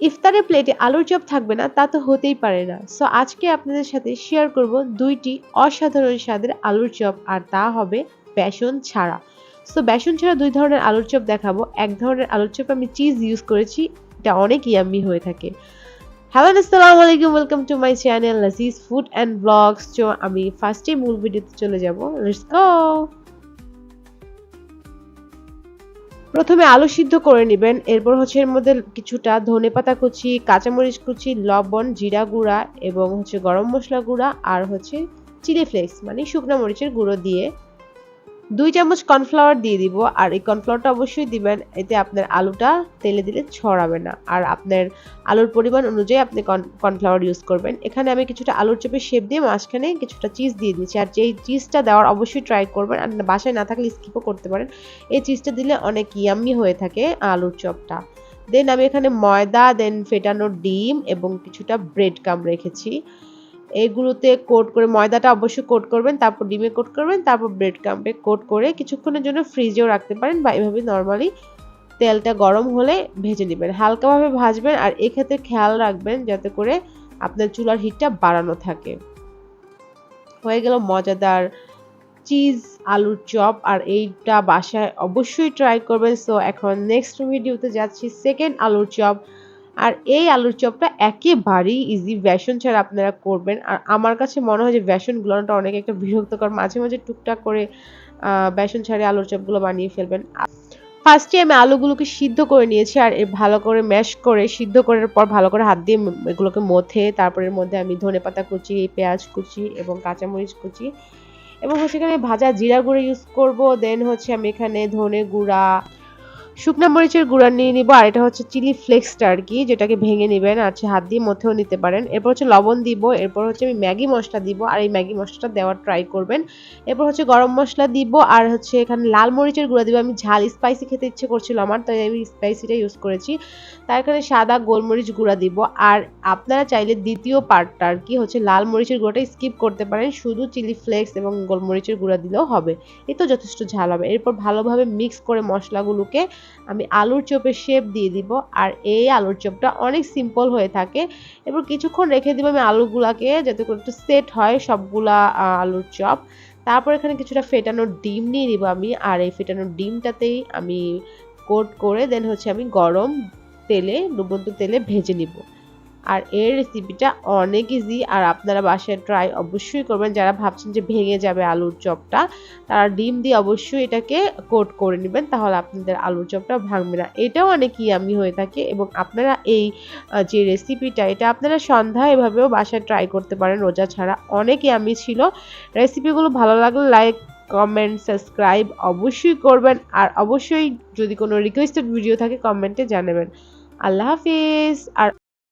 ইফতারের প্লেটে আলুর চপ থাকবে না, তা তো হতেই পারে না। সো আজকে আপনাদের সাথে শেয়ার করব দুইটি অসাধারণ স্বাদের আলুর চপ, আর তা হবে বেসন ছাড়া। সো বেসন ছাড়া দুই ধরনের আলুর চপ দেখাবো। এক ধরনের আলুর চপ আমি চিজ ইউজ করেছি, এটা অনেক ইয়াম্মি হয়ে থাকে। হ্যালো আসসালামু আলাইকুম welcome to my channel Laziz food and blogs তো আমি ফার্স্টে মূল ভিডিওতে চলে যাব। লেটস গো প্রথমে আলু সিদ্ধ করে নেবেন, এরপর হচ্ছে এর মধ্যে কিছুটা ধনে পাতা কুচি, কাঁচামরিচ কুচি, লবণ, জিরা গুঁড়া এবং হচ্ছে গরম মশলা গুঁড়া আর হচ্ছে চিলি ফ্লেক্স মানে শুকনো মরিচের গুঁড়ো দিয়ে দুই চামচ কর্নফ্লাওয়ার দিয়ে দিব। আর এই কর্নফ্লাওয়ারটা অবশ্যই দিবেন, এতে আপনার আলুটা তেলে দিলে ছড়াবে না। আর আপনার আলুর পরিমাণ অনুযায়ী আপনি কর্নফ্লাওয়ার ইউজ করবেন। এখানে আমি কিছুটা আলুর চপের শেপ দিয়ে মাঝখানে কিছুটা চিজ দিয়ে দিচ্ছি আর যেই চিজটা দেওয়ার অবশ্যই ট্রাই করবেন। আর বাসায় না থাকলে স্কিপও করতে পারেন। এই চিজটা দিলে অনেক ইয়াম্মি হয়ে থাকে আলুর চপটা। দেন আমি এখানে ময়দা দেন ফেটানো ডিম এবং কিছুটা ব্রেড কাম রেখেছি। এগুলোতে কোট করে, ময়দাটা অবশ্যই কোট করবেন, তারপর ডিমে কোট করবেন, তারপর ব্রেড কাম্পে কোট করে কিছুক্ষণের জন্য ফ্রিজেও রাখতে পারেন বা এভাবে নর্মালি তেলটা গরম হলে ভেজে নেবেন। হালকাভাবে ভাজবেন আর এক্ষেত্রে খেয়াল রাখবেন যাতে করে আপনার চুলার হিটটা বাড়ানো থাকে। হয়ে গেল মজাদার চিজ আলুর চপ আর এইটা বাসায় অবশ্যই ট্রাই করবেন। সো এখন নেক্সট ভিডিওতে যাচ্ছি। সেকেন্ড আলুর চপ। আর এই আলুর চপটা একেবারেই ইজি বেসন ছাড়া আপনারা করবেন। আর আমার কাছে মনে হয় যে বেসন গুলোটা অনেক একটা বিরক্তকর, মাঝে মাঝে টুকটাক করে বেসন ছাড়া আলুর চপগুলো বানিয়ে ফেলবেন। ফার্স্টে আমি আলুগুলোকে সিদ্ধ করে নিয়েছি আর ভালো করে ম্যাশ করে, সিদ্ধ করার পর ভালো করে হাত দিয়ে এগুলোকে মথে, তারপরের মধ্যে আমি ধনে পাতা কুচি, পেঁয়াজ কুচি এবং কাঁচামরিচ কুচি এবং সেখানে ভাজা জিরা গুঁড়ো ইউজ করব। দেন হচ্ছে আমি এখানে ধনে গুঁড়া শুকনো মরিচের গুঁড়া নিয়ে নিব, আর এটা হচ্ছে চিলি ফ্লেক্সটা আর কি যেটাকে ভেঙে নেবেন, আর হাত দিয়ে মধ্যেও নিতে পারেন। এরপর হচ্ছে লবণ দিব, এরপর হচ্ছে আমি ম্যাগি মশলা দিব, আর এই ম্যাগি মশলাটা দেওয়ার ট্রাই করবেন। এরপর হচ্ছে গরম মশলা দিব, আর হচ্ছে এখানে লাল মরিচের গুঁড়া দিব। আমি ঝাল স্পাইসি খেতে ইচ্ছে করছিল আমার, তাই আমি স্পাইসিটা ইউজ করেছি। তার এখানে সাদা গোলমরিচ গুঁড়া দিব, আর আপনারা চাইলে দ্বিতীয় পার্টটা আর কি হচ্ছে লাল মরিচের গুঁড়োটা স্কিপ করতে পারেন, শুধু চিলি ফ্লেক্স এবং গোলমরিচের গুঁড়া দিলেও হবে। এ তো যথেষ্ট ঝাল হবে। এরপর ভালোভাবে মিক্স করে মশলাগুলোকে আমি আলুর চপের শেপ দিয়ে দিব। আর এই আলুর চপটা অনেক সিম্পল হয়ে থাকে। এবার কিছুক্ষণ রেখে দিব আমি আলুগুলাকে, যাতে করে একটু সেট হয় সবগুলা আলুর চপ। তারপর এখানে কিছুটা ফেটানোর ডিম নিয়ে নিব আমি। আর এই ফেটানোর ডিমটাতেই আমি কোট করে দেন হচ্ছে আমি গরম তেলে ডুবন্ত তেলে ভেজে নিব। আর এর রেসিপিটা অনেক ইজি আর আপনারা বাসায় ট্রাই অবশ্যই করবেন। যারা ভাবছেন যে ভেঙে যাবে আলুর চপটা, তারা ডিম দিয়ে অবশ্যই এটাকে কোট করে নেবেন, তাহলে আপনাদের আলুর চপটা ভাঙবে না। এটাও অনেক ইয়ামি হয়ে থাকে এবং আপনারা এই যে রেসিপিটা এটা আপনারা সন্ধ্যা এভাবেও বাসায় ট্রাই করতে পারেন, রোজা ছাড়া। অনেক ইয়ামি ছিল। রেসিপিগুলো ভালো লাগলে লাইক কমেন্ট সাবস্ক্রাইব অবশ্যই করবেন। আর অবশ্যই যদি কোনো রিকোয়েস্টেড ভিডিও থাকে কমেন্টে জানাবেন। আল্লাহ হাফিজ। আর